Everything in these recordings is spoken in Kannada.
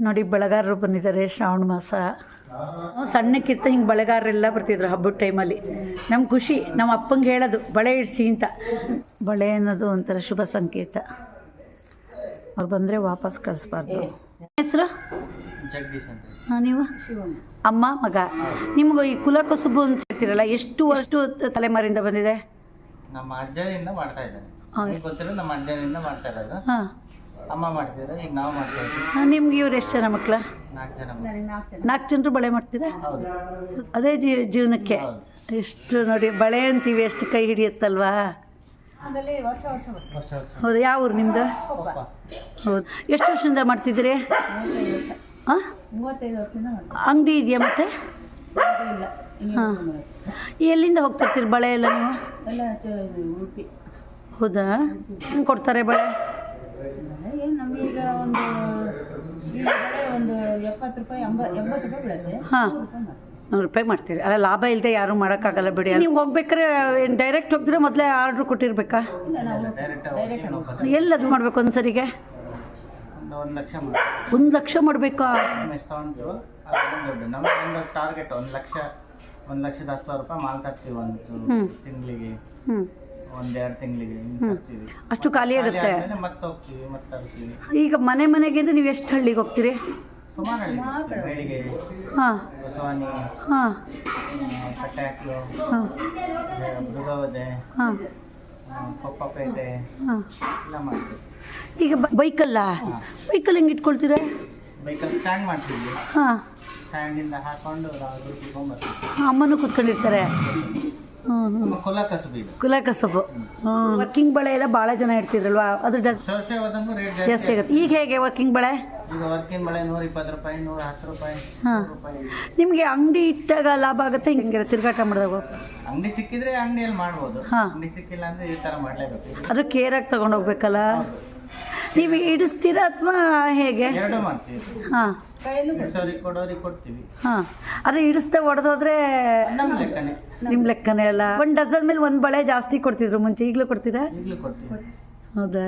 ನೋಡಿ ಬೆಳಗಾರರು ಬಂದಿದ್ದಾರೆ ಶ್ರಾವಣ ಮಾಸ. ಸಣ್ಣಕ್ಕಿತ್ತ ಹಿಂಗೆ ಬಳೆಗಾರರೆಲ್ಲ ಬರ್ತಿದ್ರು ಹಬ್ಬದ ಟೈಮಲ್ಲಿ. ನಮ್ಮ ಖುಷಿ ನಮ್ಮ ಅಪ್ಪಂಗೆ ಹೇಳೋದು ಬಳೆ ಇಡ್ಸಿ ಅಂತ. ಬಳೆ ಅನ್ನೋದು ಒಂಥರ ಶುಭ ಸಂಕೇತ. ಅವ್ರು ಬಂದರೆ ವಾಪಸ್ ಕಳಿಸ್ಬಾರ್ದು. ಹೆಸರು? ನೀವು? ಅಮ್ಮ ಮಗ. ನಿಮ್ಗೆ ಈ ಕುಲಕಸುಬು ಅಂತ ಹೇಳ್ತೀರಲ್ಲ ಎಷ್ಟು ವರ್ಷ ತಲೆಮಾರಿಂದ ಬಂದಿದೆ? ನಮ್ಮ ಅಜ್ಜನಿಂದ ಮಾಡ್ತಾ ಇದ್ದಾರೆ. ಗೊತ್ತಿರೋ ನಮ್ಮ ಅಜ್ಜನಿಂದ ಮಾಡ್ತಾ ಇರೋದು. ಹಾಂ. ಅಮ್ಮ ಮಾಡ್ತಿದ್ರು ಈಗ ನಾವು ಮಾಡ್ತಾ ಇದ್ದೀವಿ. ನಿಮ್ಗೆ ಇವ್ರು ಎಷ್ಟು ಜನ ಮಕ್ಕಳ ನಾಲ್ಕು ಜನ ಮಕ್ಳು. ನಾಲ್ಕು ಜನರು ಬಳೆ ಮಾಡ್ತೀರಾ? ಹೌದು. ಅದೇ ಜೀವ ಜೀವನಕ್ಕೆ. ಎಷ್ಟು ನೋಡಿ ಬಳೆ ಅಂತೀವಿ ಎಷ್ಟು ಕೈ ಹಿಡಿಯುತ್ತಲ್ವಾ? ವರ್ಷ ವರ್ಷ ಹೌದು ಯಾವ ಊರು ನಿಮ್ದು. ಹೌದು. ಎಷ್ಟು ವರ್ಷದಿಂದ ಮಾಡ್ತಿದ್ದೀರಿ? ಹಾಂ ಮೂವತ್ತೈದು ವರ್ಷದಿಂದ ಅಂಗಡಿ ಇದೆಯಾ ಮತ್ತೆ? ಇಲ್ಲ ಹಾಂ. ಎಲ್ಲಿಂದ ಹೋಗ್ತಿರ್ತೀರಿ ಬಳೆ ಎಲ್ಲ ನೀವು? ಎಲ್ಲ ಚ- ಇದು ಉಡುಪಿ. ಹೌದಾ? ಹೆಂಗೆ ಕೊಡ್ತಾರೆ ಬಳೆ. ನಮಗೀಗ ಒಂದು ಈ ಬೆಳೆ ಒಂದು ಎಪ್ಪತ್ತು ರೂಪಾಯಿ ಎಂಬ ಎಂಬತ್ತು ರೂಪಾಯಿ ಬೀಳುತ್ತೆ. ಹಾಂ. ನೂರು ರೂಪಾಯಿ ಮಾಡ್ತೀವಿ. ನೂರು ರೂಪಾಯಿ ಮಾಡ್ತೀರಿ. ಅಲ್ಲ ಲಾಭ ಇಲ್ಲದೆ ಯಾರೂ ಮಾಡೋಕ್ಕಾಗಲ್ಲ ಬಿಡಿ. ನೀವು ಹೋಗ್ಬೇಕಾರೆ ಡೈರೆಕ್ಟ್ ಹೋಗಿದ್ರೆ ಮೊದಲೇ ಆರ್ಡ್ರ್ ಕೊಟ್ಟಿರ್ಬೇಕಾ? ಇಲ್ಲ ನಾವು ಡೈರೆಕ್ಟ್ ಡೈರೆಕ್ಟ್ ನಾವು ಎಲ್ಲದು ಮಾಡ್ಬೇಕು ಒಂದು ಸರಿಗೆ? ಒಂದು ಒಂದು ಲಕ್ಷ ಒಂದು ಲಕ್ಷ ಮಾಡಬೇಕಾ? ದೊಡ್ಡ ನಮ್ಗೆ ಒಂದು ಟಾರ್ಗೆಟ್ ಒಂದು ಲಕ್ಷ ಒಂದು ಲಕ್ಷದ ಹತ್ತು ಸಾವಿರ ರೂಪಾಯಿ ಮಾಲ್ ತರ್ತೀವಿ ಒಂದು ಹ್ಮ್. ತಿಂಗಳಿಗೆ. ಹ್ಞೂ ಒಂದೆರಡು ತಿಂಗಳಿಗೆ ಅಷ್ಟು ಖಾಲಿ ಆಗುತ್ತೆ? ಮತ್ತೆ ಹೋಗ್ತೀವಿ ಮತ್ತೆ ತರ್ತೀವಿ. ಈಗ ಮನೆ ಮನೆಗೆ ನೀವು ಎಷ್ಟು ಹಳ್ಳಿಗೆ ಹೋಗ್ತೀರಿ? ಸುಮಾರು ಹಳ್ಳಿ ಬೆಳಿಗ್ಗೆ ಹಾಂ. ಬಸವಾನಿ ಹಾಂ. ಕಟ್ಟಾಕ್ಲು ಹಾಂ. ಮೃಗವದೆ ಹಾಂ. ಪಪ್ಪಪೇಟೆ ಹಾಂ. ಎಲ್ಲ ಮಾಡ್ತೀವಿ. ಈಗ ಬೈಕಲ್ಲ? ಬೈಕಲ್ಲಿ ಹೆಂಗೆ ಇಟ್ಕೊಳ್ತೀರಾ? ಬೈಕಲ್ಲಿ ಸ್ಟ್ಯಾಂಡ್ ಮಾಡ್ತೀವಿ. ಹಾಂ. ಸ್ಟ್ಯಾಂಡಿಂದ ಹಾಕೊಂಡು ನಾವು ದುಡ್ಡಿಕೊಂಡ್ಬರ್ತೀವಿ ಅಮ್ಮನೂ ಕೂತ್ಕೊಂಡಿರ್ತಾರೆ? ಕುಲ ಕಸುಬು ಇದು. ಕುಲ ಕಸಬು. ಹ್ಞೂ ವರ್ಕಿಂಗ್ ಬಳೆ ಎಲ್ಲ ಭಾಳ ಜನ ಇಡ್ತಿದ್ರಲ್ವಾ? ಅದು ಜಾಸ್ತಿ ಆಗುತ್ತೆ. ಈಗ ಹೇಗೆ ವರ್ಕಿಂಗ್ ಬಳೆ? ಈಗ ವರ್ಕಿಂಗ್ ಬೆಳೆ ನೂರ ರೂಪಾಯಿ ನೂರ ಹತ್ತು ರೂಪಾಯಿ ಹಾಂ. ನೂರು ರೂಪಾಯಿ ನಿಮಗೆ ಅಂಗಡಿ ಇಟ್ಟಾಗ ಲಾಭ ಆಗುತ್ತೆ? ಹಿಂಗೆ ತಿರ್ಗಾಟ ಮಾಡಿದಾಗ? ಅಂಗಡಿ ಸಿಕ್ಕಿದ್ರೆ ಅಂಗಡಿಯಲ್ಲಿ ಮಾಡ್ಬೋದು. ಹಾ. ಅಂಗಡಿ ಸಿಕ್ಕಿಲ್ಲ ಅಂದ್ರೆ ಈ ತರ ಮಾಡ್ಲೇಬೇಕು. ಅದು ಕೇರಾಗಿ ತಗೊಂಡು ಹೋಗ್ಬೇಕಲ್ಲ? ನೀವು ಇಡಿಸ್ತೀರಾ ಅಥವಾ ಹೇಗೆ? ಎರಡು ಮಾಡ್ತೀವಿ ಹಾಂ. ಕೈಯಲ್ಲೂ ಬಿಡಿಸೋರಿಗೆ ಕೊಡೋರಿಗೆ ಕೊಡ್ತೀವಿ. ಹಾಂ. ಅದೇ ಇಡಿಸ್ದೆ ಒಡೆದೋದ್ರೆ ನಮ್ಮ ಲೆಕ್ಕನೆ. ನಿಮ್ಮ ಲೆಕ್ಕನೇ ಅಲ್ಲ? ಒಂದು ಡಜನ್ ಮೇಲೆ ಒಂದು ಬಳೆ ಜಾಸ್ತಿ ಕೊಡ್ತಿದ್ರು ಮುಂಚೆ ಈಗಲೂ ಕೊಡ್ತೀರಾ? ಈಗಲೂ ಕೊಡ್ತೀವಿ. ಹೌದಾ?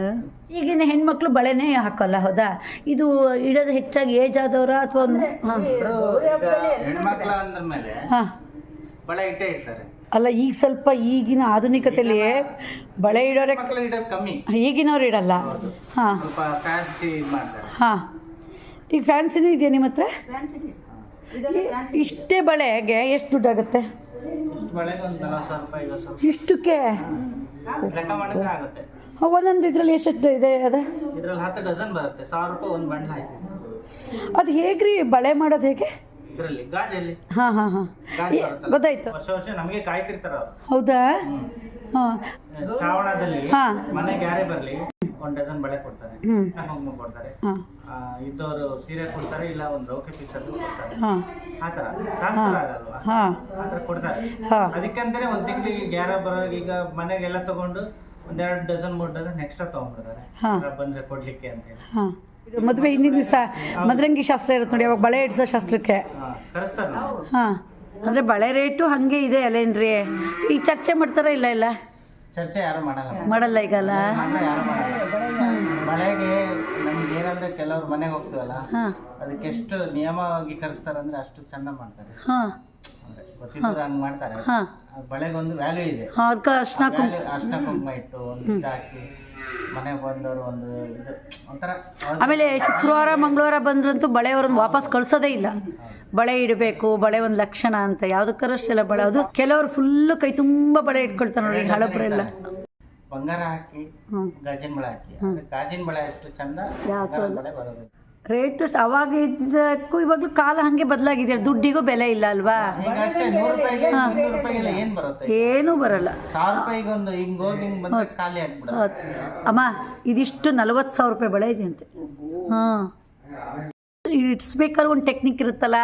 ಈಗಿನ ಹೆಣ್ಮಕ್ಳು ಬಳೆನೇ ಹಾಕೋಲ್ಲ ಹೌದಾ? ಇದು ಇಡೋದು ಹೆಚ್ಚಾಗಿ ಏಜ್ ಆದವರ ಅಥವಾ ಒಂದು ಹಾಂ. ಹೆಣ್ಮಕ್ಳ ಅಂದ್ರೆ ಮೇಲೆ ಹಾಂ. ಬಳೆ ಇಟ್ಟೇ ಇರ್ತಾರೆ. ಅಲ್ಲ ಈಗ ಸ್ವಲ್ಪ ಈಗಿನ ಆಧುನಿಕತೆಯಲ್ಲಿ ಬಳೆ ಇಡೋರೆ ಮಕ್ಕಳು ಇಡೋದು ಕಮ್ಮಿ. ಈಗಿನವ್ರು ಇಡಲ್ಲ. ಹಾಂ. ಸ್ವಲ್ಪ ಫ್ಯಾನ್ಸಿ ಮಾಡ್ತಾರೆ. ಹಾಂ. ಈಗ ಫ್ಯಾನ್ಸಿನೂ ಇದೆಯಾ ನಿಮ್ಮ ಹತ್ರ? ಇಷ್ಟೇ ಬಳೆಗೆ ಎಷ್ಟು ದುಡ್ಡಾಗುತ್ತೆ ಇಷ್ಟು ಬಳೆಗೆ ಒಂದು ನಲವತ್ತು ಸಾವಿರ ರೂಪಾಯಿ ಐವತ್ತು ಸಾವಿರ ಇಷ್ಟಕ್ಕೆ? ರೂಪಾಯಿ ಲೆಕ್ಕ ಮಾಡಿದ್ರೆ ಆಗುತ್ತೆ. ಒಂದೊಂದು ಇದ್ರಲ್ಲಿ ಎಷ್ಟು ಇದೆ ಅದು? ಇದ್ರಲ್ಲಿ ಹತ್ತು ಡಜನ್ ಬರುತ್ತೆ. ಸಾವಿರ ರೂಪಾಯಿ ಒಂದು ಬಂಡ್ಲ ಅದು ಹೇಗ್ರಿ ಬಳೆ ಮಾಡೋದು ಹೇಗೆ? ಇದರಲ್ಲಿ ಗಾಜಲ್ಲಿ. ಹಾಂ ಹಾಂ ಹಾಂ. ಗೊತ್ತಾಯ್ತು. ವರ್ಷ ವರ್ಷ ನಮಗೆ ಕಾಯ್ತಿರ್ತಾರ ಅವ್ರು. ಹೌದಾ. ಹಾಂ. ಶ್ರಾವಣದಲ್ಲಿ ಹಾಂ. ಮನೆಗೆ ಯಾರೇ ಬರ್ಲಿ ಒಂದ್ ಡಜನ್ ಬಳೆ ಕೊಡ್ತಾರೆ. ಹ್ಞೂ ಕುಂಕುಮ ಕೊಡ್ತಾರೆ. ಹಾಂ. ಆ, ಇದ್ದವರು ಸೀರೆ ಕೊಡ್ತಾರೆ ಇಲ್ಲ ಒಂದ್ ರೌಕೆ ಪೀಸ್ ಅದು ಕೊಡ್ತಾರೆ. ಹಾಂ. ಆ ಥರ. ಶಾಸ್ತ್ರ ಹಾಂ. ಆ ಥರ ಕೊಡ್ತಾರೆ. ಹಾಂ. ಅದಕ್ಕಂತಾನೆ ಒಂದ್ ತಿಂಗಳಿಗೆ ಗ್ಯಾರ ಬರೋ ಈಗ ಮನೆಗೆಲ್ಲ ತಗೊಂಡು ಒಂದೆರಡು ಡಜನ್ ಮೂರ್ ಡಜನ್ ಎಕ್ಸ್ಟ್ರಾ ತಗೊಂಡ್ಬಿಡ್ತಾರೆ. ಹಾಂ. ಯಾರೋ ಬಂದ್ರೆ ಕೊಡ್ಲಿಕ್ಕೆ ಅಂತೇಳಿ ಹಾಂ. ಮದುವೆ ಹಿಂದಿನ ದಿವಸ ಮದ್ರಂಗಿ ಶಾಸ್ತ್ರ ಇರುತ್ತೆ ನೋಡಿ ಅವಾಗ ಬಳೆ ಇಡ್ಸೋ ಶಾಸ್ತ್ರಕ್ಕೆ. ಹಾ, ಅಂದರೆ ಬಳೆ ರೇಟು ಹಾಗೆ ಇದೆ ಅಲ್ಲೇನ್ರಿ? ಈಗ ಚರ್ಚೆ ಮಾಡ್ತಾರ ಇಲ್ಲ ಇಲ್ಲ? ಚರ್ಚೆ ಯಾರು ಮಾಡಲ್ಲ. ಮಾಡಲ್ಲ ಈಗಲ್ಲ ಬಳೆಗೆ ನಮ್ಗೆ ಏನಂದ್ರೆ ಕೆಲವ್ರು ಮನೆಗೆ ಹೋಗ್ತೀವಲ್ಲ ಹಾಂ. ಅದಕ್ಕೆ ಎಷ್ಟು ನಿಯಮವಾಗಿ ಕರೆಸ್ತಾರಂದ್ರೆ ಅಷ್ಟು ಚಂದ ಮಾಡ್ತಾರೆ. ಹಾಂ. ಹಂಗ್ ಮಾಡ್ತಾರೆ. ಹಾಂ. ಆ ಬಳೆಗೊಂದು ವ್ಯಾಲ್ಯೂ ಇದೆ. ಹಾಂ ಅದಕ್ಕೆ ಅರ್ಶಿನ ಕುಂಕುಮ ವ್ಯಾಲ್ಯೂ ಅರ್ಶಿನ ಕುಂಕುಮ ಇಟ್ಟು ಒಂದು ಇದು ಹಾಕಿ ಮನೆಗೆ ಬಂದವರು ಒಂದು ಇದು ಒಂಥರ ಆಮೇಲೆ ಶುಕ್ರವಾರ ಮಂಗಳವಾರ ಬಂದ್ರಂತೂ ಬಳೆಯವ್ರನ್ನ ವಾಪಸ್ ಕಳ್ಸೋದೇ ಇಲ್ಲ. ಬಳೆ ಇಡಬೇಕು ಬಳೆ ಒಂದು ಲಕ್ಷಣ ಅಂತ ಯಾವ್ದಕ್ಕರಷ್ಟೆಲ್ಲ ಬಳೆ. ಅದು ಕೆಲವರು ಫುಲ್ಲು ಕೈ ತುಂಬ ಬಳೆ ಇಟ್ಕೊಳ್ತಾರೆ ನೋಡಿ ಹಳಬ್ರೆಲ್ಲ ಬಂಗಾರ ಹಾಕಿ ಗಾಜಿನ ಬಳೆ ಹಾಕಿ. ಗಾಜಿನ ಬಳೆ ಎಷ್ಟು ಚಂದ ಯಾವ ಬಳೆ ಬರೋದು. ರೇಟು ಅವಾಗ ಇದ್ದಕ್ಕೂ ಇವಾಗಲೂ ಕಾಲ ಹಾಗೆ ಬದಲಾಗಿದೆ. ದುಡ್ಡಿಗೂ ಬೆಲೆ ಇಲ್ಲ ಅಲ್ವಾ? ಏನು ಬರಲ್ಲ. ಅಮ್ಮ ಇದಿಷ್ಟು ನಲವತ್ತು ಸಾವಿರ ರೂಪಾಯಿ ಬಳೆ ಇದೆಯಂತೆ ಹಾಂ. ಇಡ್ಸ್ಬೇಕಾದ್ರೆ ಒಂದು ಟೆಕ್ನಿಕ್ ಇರುತ್ತಲ್ಲ?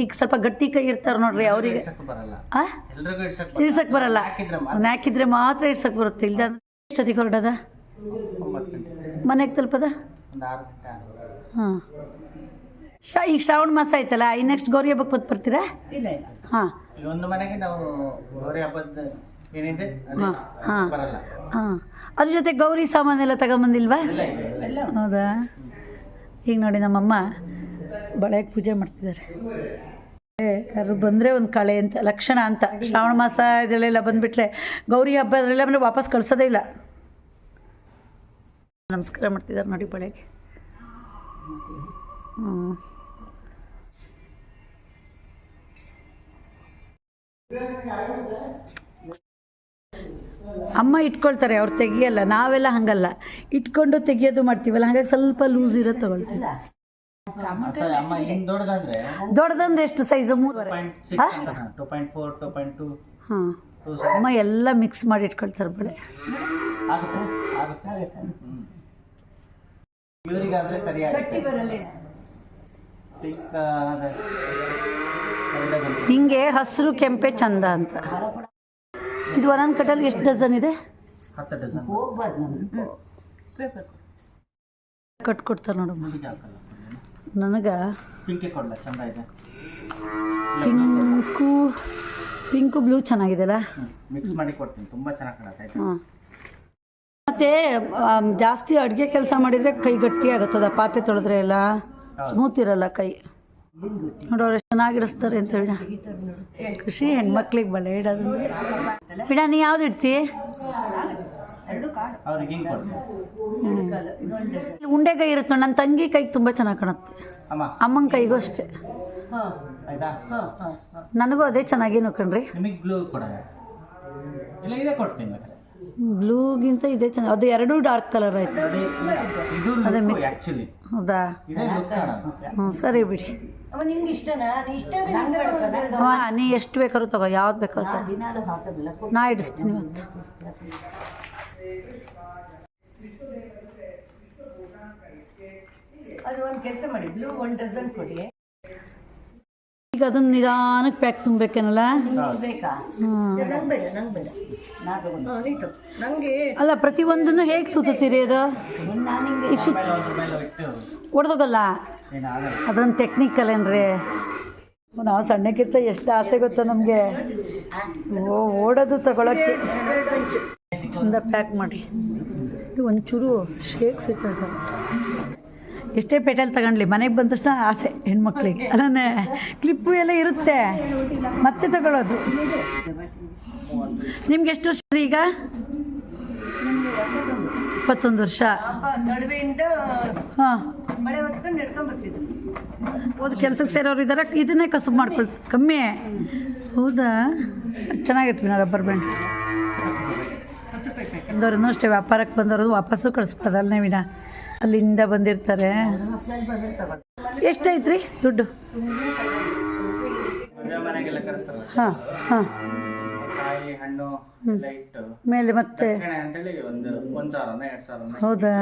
ಈಗ ಸ್ವಲ್ಪ ಗಟ್ಟಿ ಕೈ ಇರ್ತಾರೆ ನೋಡ್ರಿ ಅವರಿಗೆ. ಇಡ್ಸಕ್ ಬರಲ್ಲ. ಹಾಕಿದ್ರೆ ಮಾತ್ರ? ಇಡ್ಸಕ್ ಬರುತ್ತೆ. ಇಲ್ದ ಎಷ್ಟೊತ್ತಿಗೆ ಹೊರಡದ? ಮನೆಗೆ ತಲುಪದ? ಹಾಂ. ಈಗ ಶ್ರಾವಣ ಮಾಸ ಆಯ್ತಲ್ಲ ಈ ನೆಕ್ಸ್ಟ್ ಗೌರಿ ಹಬ್ಬಕ್ಕೆ ಬಂದು ಬರ್ತೀರಾ? ಇಲ್ಲ ಇಲ್ಲ. ಹಾಂ. ಈ ಒಂದು ಮನೆಗೆ ನಾವು ಗೌರಿ ಹಬ್ಬದ ಏನಿದೆ ಅದು ಹಾಂ ಹಾಂ. ಬರಲ್ಲ. ಹಾಂ. ಅದ್ರ ಜೊತೆ ಗೌರಿ ಸಾಮಾನೆಲ್ಲ ತಗೊಂಬಂದಿಲ್ವಾ? ಇಲ್ಲ ಇಲ್ಲ ಇಲ್ಲ. ಎಲ್ಲ ಹೌದಾ? ಈಗ ನೋಡಿ ನಮ್ಮಮ್ಮ ಬಳೆಗೆ ಪೂಜೆ ಮಾಡ್ತಿದ್ದಾರೆ. ಏ, ಯಾರು ಬಂದರೆ ಒಂದು ಕಳೆ ಅಂತ ಲಕ್ಷಣ ಅಂತ. ಶ್ರಾವಣ ಮಾಸ ಇದರಲ್ಲೆಲ್ಲ ಬಂದುಬಿಟ್ರೆ ಗೌರಿ ಹಬ್ಬ ಅದರೆಲ್ಲ ಬಂದರೆ ವಾಪಸ್ ಕಳ್ಸೋದೇ ಇಲ್ಲ. ನಮಸ್ಕಾರ ಮಾಡ್ತಿದ್ದಾರೆ ನೋಡಿ ಬಳೆಗೆ. ಅಮ್ಮ ಇಟ್ಕೊಳ್ತಾರೆ ಅವ್ರು ತೆಗಿಯಲ್ಲ ನಾವೆಲ್ಲ ಹಂಗಲ್ಲ. ಇಟ್ಕೊಂಡು ತೆಗಿಯೋದು ಮಾಡ್ತೀವಲ್ಲ ಹಾಗಾಗಿ ಸ್ವಲ್ಪ ಲೂಸ್ ಇರೋ ತಗೊಳ್ತೀವಿ. ದೊಡ್ಡದಂದ್ರೆ ಎಷ್ಟು ಸೈಜು ಹಾಂ? ಅಮ್ಮ ಎಲ್ಲ ಮಿಕ್ಸ್ ಮಾಡಿ ಇಟ್ಕೊಳ್ತಾರೆ ಬಳೆ ಹ್ಮ್. ಇವರಿಗಾದ್ರೆ ಸರಿಯಾಗುತ್ತೆ. ಹಿಂಗೆ ಹಸಿರು ಕೆಂಪೆ ಚಂದ ಅಂತ. ಇದು ಒಂದೊಂದು ಕಟ್ಟಲ್ಲಿ ಎಷ್ಟು ಡಜನ್ ಇದೆ? ಕಟ್ಕೊಡ್ತಾರೆ ಹಾಕಲ್ಲ ನನಗೆ ಪಿಂಕೆ ಕೊಡಲ ಚಂದ ಇದೆ. ಪಿಂಕು ಪಿಂಕು ಬ್ಲೂ ಚೆನ್ನಾಗಿದೆಲ್ಲ ಮಿಕ್ಸ್ ಮಾಡಿ ಕೊಡ್ತೀನಿ ತುಂಬ ಚೆನ್ನಾಗಿ ಕಾಣುತ್ತೆ ಮತ್ತು ಜಾಸ್ತಿ ಅಡುಗೆ ಕೆಲಸ ಮಾಡಿದರೆ ಕೈ ಗಟ್ಟಿ ಆಗುತ್ತದ ಪಾತ್ರೆ ತೊಳೆದ್ರೆ ಎಲ್ಲ? ಸ್ಮೂತ್ ಇರಲ್ಲ ಕೈ. ನೋಡೋರು ಎಷ್ಟು ಚೆನ್ನಾಗಿಡಿಸ್ತಾರೆ ಅಂತ ಬಿಡ ಖುಷಿ, ಹೆಣ್ಮಕ್ಳಿಗೆ ಬಲೆ ಇಡೋದು. ಬಿಡ, ನೀ ಯಾವ್ದು ಇಡ್ತಿ? ಉಂಡೆ ಕೈ ಇರುತ್ತೆ? ನನ್ನ ತಂಗಿ ಕೈಗೆ ತುಂಬ ಚೆನ್ನಾಗಿ ಕಾಣುತ್ತೆ. ಅಮ್ಮ ಅಮ್ಮನ ಕೈಗೂ ಅಷ್ಟೇ. ನನಗೂ ಅದೇ ಚೆನ್ನಾಗೇನು ಕಣ್ರಿ. ಬ್ಲೂಗಿಂತ ಇದೇ ಚೆನ್ನಾಗಿ ಅದು ಎರಡೂ ಡಾರ್ಕ್ ಕಲರ್ ಆಯ್ತು. ಅದೇ ಮಿಕ್ಸ್ ಹೌದಾ? ಇದೇ ಲುಕ್ ಹ್ಞೂ ಸರಿ ಬಿಡಿ. ನಿಂಗೆ ಇಷ್ಟನಾ? ನೀ ಇಷ್ಟ. ಹಾಂ ನೀ ಎಷ್ಟು ಬೇಕಾದ್ರೂ ತಗೋ ಯಾವ್ದು ಬೇಕಾದ್ರೂ ತಗೋ. ನಾ ಇಡಿಸ್ತೀನಿ ಇವತ್ತು. ಅದು ಒಂದು ಕೆಲಸ ಮಾಡಿ ಬ್ಲೂ ಒಂದು ಡಜನ್ ಕೊಡಿ. ಈಗ ಅದನ್ನ ನಿಧಾನಕ್ಕೆ ಪ್ಯಾಕ್ ತುಂಬಬೇಕೇನಲ್ಲ? ಅಲ್ಲ ಪ್ರತಿ ಒಂದನ್ನು ಹೇಗೆ ಸುತ್ತೀರಿ ಅದು? ಈಗ ಸುತ್ತ ಟೆಕ್ನಿಕ್ ಅದೊಂದು ಟೆಕ್ನಿಕಲ್ ಏನ್ರಿ? ನಾವು ಸಣ್ಣಕ್ಕಿಂತ ಎಷ್ಟು ಆಸೆ ಗೊತ್ತಾ ನಮಗೆ? ಓ ಓಡೋದು ತಗೊಳಕ್ಕೆ. ಚಂದ ಪ್ಯಾಕ್ ಮಾಡಿ ಇದು ಒಂಚೂರು ಶೇಕ್ಸ್ ಇದ್ದಾಗ. ಎಷ್ಟೇ ಪೆಟಲ್ ತಗೊಂಡ್ಲಿ ಮನೆಗೆ ಬಂದ ತಕ್ಷಣ ಆಸೆ ಹೆಣ್ಮಕ್ಳಿಗೆ. ಅಲ್ಲೇ ಕ್ಲಿಪ್ಪು ಎಲ್ಲ ಇರುತ್ತೆ. ಮತ್ತೆ ತಗೊಳ್ಳೋದು ನಿಮ್ಗೆ ಎಷ್ಟು ವರ್ಷ ಈಗ? ಇಪ್ಪತ್ತೊಂದು ವರ್ಷ. ಹಾಂ. ಓದ್ ಕೆಲ್ಸಕ್ಕೆ ಸೇರೋರು ಇದ್ದಾರೆ ಇದನ್ನೇ ಕಸುಬು ಮಾಡ್ಕೊಳ್ತೀವಿ ಕಮ್ಮಿ. ಹೌದಾ? ಚೆನ್ನಾಗಿತ್ತು ರಬ್ಬರ್ ಬ್ಯಾಂಡ್ ಬಂದವ್ರನ್ನೂ ಅಷ್ಟೇ ವ್ಯಾಪಾರಕ್ಕೆ ಬಂದವರು ವಾಪಸ್ಸು ಕಳಿಸ್ಬೋದು ಅಲ್ಲೇ ವಿನ ಅಲ್ಲಿಂದ ಬಂದಿರ್ತಾರೆ. ಎಷ್ಟೈತ್ರಿ ದುಡ್ಡು? ಹಾಂ ಹಾಂ. ಹಣ್ಣು ಮೇಲೆ ಮತ್ತೆ? ಹೌದಾ?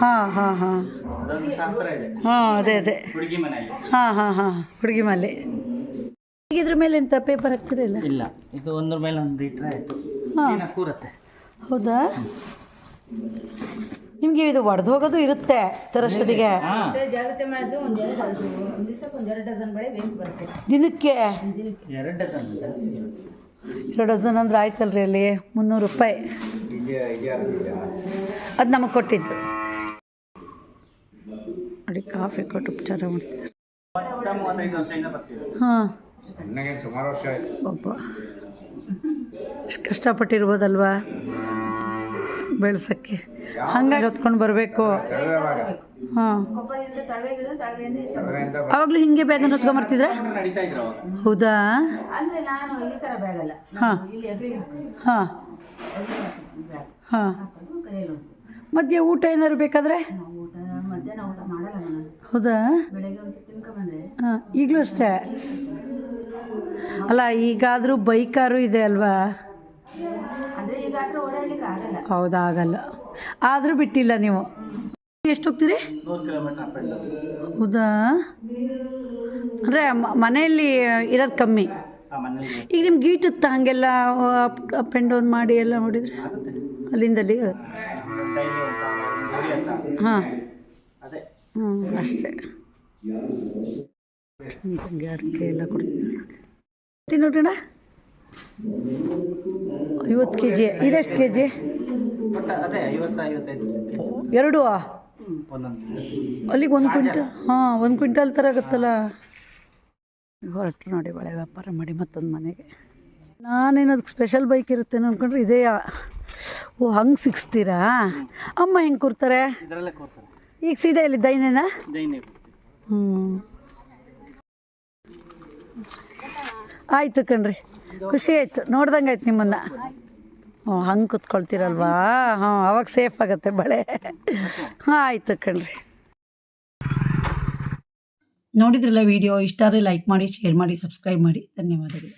ಹಾಂ ಹಾಂ ಹಾಂ. ಹಾಂ ಅದೇ ಅದೇ. ಹಾಂ ಹಾಂ ಹಾಂ. ಹುಡುಗಿ ಮಲೆ ಇದ್ರ ಮೇಲೆ ಎಂತ ಪೇಪರ್ ಹಾಕ್ತಿರಲ್ಲ ಇಲ್ಲ? ಇದು ಒಂದ್ರ ಮೇಲೆ ಒಂದು ಇಟ್ಟರೆ ಆಯ್ತು. ಹಾ. ದಿನ ಕೂರತ್ತೆ. ಹೌದಾ? ನಿಮಗೆ ಇದು ಒಡೆದು ಹೋಗೋದು ಇರುತ್ತೆ ತರಷ್ಟದಿಗೆ ಹಾ. ಜಾಗ್ರತೆ ಮಾಡಿದ್ರೆ ಒಂದು ಎರಡು ಒಂದು ದಿವಸಕ್ಕೆ ಒಂದು ಎರಡು ಡಜನ್ ಬಳೆ ಬೇಕು ಬರುತ್ತೆ. ದಿನಕ್ಕೆ? ಎರಡು ಡಜನ್ ಜಾಸ್ತಿ ಎರಡು ಡಜನ್ ಅಂದ್ರೆ ಆಯ್ತಲ್ರಿ ಅಲ್ಲಿ? ಮುನ್ನೂರು ರೂಪಾಯಿ. ಅದು ನಮಗೆ ಕೊಟ್ಟಿದ್ದು. ಅಡಿ ಕಾಫಿ ಕೊಟ್ಟು ಉಪಚಾರ ಮಾಡ್ತೀವಿ ಹಾಂ. ನನಗೆ ಸುಮಾರು ವರ್ಷ ಆಯ್ತು. ಒಬ್ಬ ಕಷ್ಟಪಟ್ಟಿರ್ಬೋದಲ್ವಾ? ಬೆಳ್ಸೋಕ್ಕೆ. ಹಂಗಾಗಿ ಹೊತ್ಕೊಂಡು ಬರಬೇಕು. ಹಾಂ. ಅವಾಗಲೂ ಹಿಂಗೆ ಬ್ಯಾಗನ್ನು ಹೊತ್ಕೊಂಬರ್ತಿದ್ರ ಹೌದಾ? ಅಂದ್ರೆ ನಾನು ಈ ಥರ ಬ್ಯಾಗ್ ಅಲ್ಲ. ಹಾಂ. ಹಾಂ. ಬ್ಯಾಗ್ ಹಾಂ. ಮಧ್ಯ ಊಟ ಏನಾದ್ರು ಬೇಕಾದ್ರೆ? ಹೌದಾ? ಹಾಂ ಈಗಲೂ ಅಷ್ಟೇ. ಅಲ್ಲ ಈಗಾದರೂ ಬೈಕಾರು ಇದೆ ಅಲ್ವಾ? ಹೌದಾಗಲ್ಲ ಈಗ ಹತ್ರ ಆಗಲ್ಲ. ಹೌದಾ ಆಗಲ್ಲ. ಆದರೂ ಬಿಟ್ಟಿಲ್ಲ ನೀವು. ಎಷ್ಟು ಹೋಗ್ತೀರಿ? ಹೌದಾ? ಅಂದರೆ ಮನೆಯಲ್ಲಿ ಇರೋದು ಕಮ್ಮಿ. ಈಗ ನಿಮ್ಗೆ ಗೀಟುತ್ತಾ ಹಾಗೆಲ್ಲ ಅಪ್ ಅಪ್ ಆ್ಯಂಡ್ ಡೌನ್ ಮಾಡಿ ಎಲ್ಲ ನೋಡಿದರೆ? ಅಲ್ಲಿಂದಲ್ಲಿ ಹಾಂ. ಹ್ಞೂ ಅಷ್ಟೇ. ತಂಗಿ ಅಡಿಕೆ ಎಲ್ಲ ಕೊಡ್ತೀನಿ ನೋಡೋಣ ಐವತ್ತು ಕೆ ಜಿ ಇದೆಷ್ಟು ಕೆ ಜಿ ಎರಡು ಅಲ್ಲಿಗೆ ಒಂದು ಕ್ವಿಂಟಲ್ ಹಾಂ ಒಂದು ಕ್ವಿಂಟಲ್ ಥರ ಆಗುತ್ತಲ್ಲ. ಹೊರಟು ನೋಡಿ ಬಳೆ ವ್ಯಾಪಾರ ಮಾಡಿ ಮತ್ತೊಂದು ಮನೆಗೆ. ನಾನೇನದಕ್ಕೆ ಸ್ಪೆಷಲ್ ಬೈಕ್ ಇರುತ್ತೇನೋ ಅಂದ್ಕೊಂಡ್ರೆ ಇದೇ ಓ ಹಂಗೆ ಸಿಕ್ಸ್ತೀರಾ ಅಮ್ಮ ಹೆಂಗೆ ಕೂರ್ತಾರೆ ಈಗ ಸೀದಾ ಇಲ್ಲಿ ದೈನೇನಾ? ಹ್ಞೂ ಆಯಿತು ಕಣ್ರಿ. ಖುಷಿ ಆಯಿತು. ನೋಡ್ದಂಗೆ ಆಯ್ತು ನಿಮ್ಮನ್ನು. ಹ್ಞೂ ಹಂಗೆ ಕುತ್ಕೊಳ್ತೀರಲ್ವಾ? ಹಾಂ, ಅವಾಗ ಸೇಫ್ ಆಗುತ್ತೆ ಬಳೆ. ಹಾಂ, ಆಯಿತು ಕಣ್ರಿ. ನೋಡಿದ್ರಲ್ಲ ವಿಡಿಯೋ ಇಷ್ಟ ಆದರೆ ಲೈಕ್ ಮಾಡಿ ಶೇರ್ ಮಾಡಿ ಸಬ್ಸ್ಕ್ರೈಬ್ ಮಾಡಿ. ಧನ್ಯವಾದಗಳು.